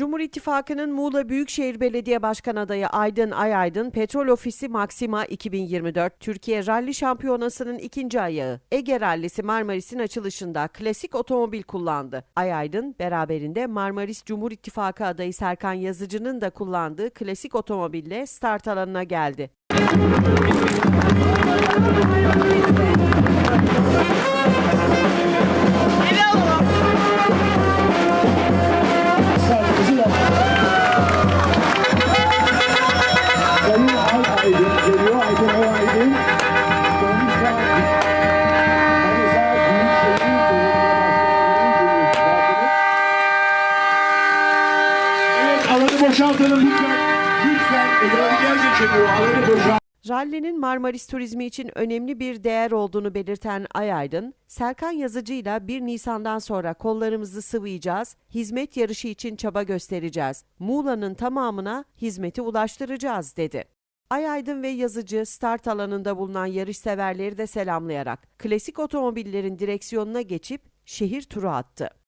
Cumhur İttifakı'nın Muğla Büyükşehir Belediye Başkan adayı Aydın Ayaydın, Petrol Ofisi Maxima 2024 Türkiye Rally Şampiyonası'nın ikinci ayağı Ege Rallisi Marmaris'in açılışında klasik otomobil kullandı. Ayaydın beraberinde Marmaris Cumhur İttifakı adayı Serkan Yazıcı'nın da kullandığı klasik otomobille start alanına geldi. Alanı boşaltalım lütfen. Lütfen. Ekrem Gerge çekiyor. Alanı boşalt. Rallinin Marmaris turizmi için önemli bir değer olduğunu belirten Ayaydın, Serkan Yazıcı'yla 1 Nisan'dan sonra kollarımızı sıvayacağız, hizmet yarışı için çaba göstereceğiz. Muğla'nın tamamına hizmeti ulaştıracağız dedi. Ayaydın ve Yazıcı start alanında bulunan yarış severleri de selamlayarak klasik otomobillerin direksiyonuna geçip şehir turu attı.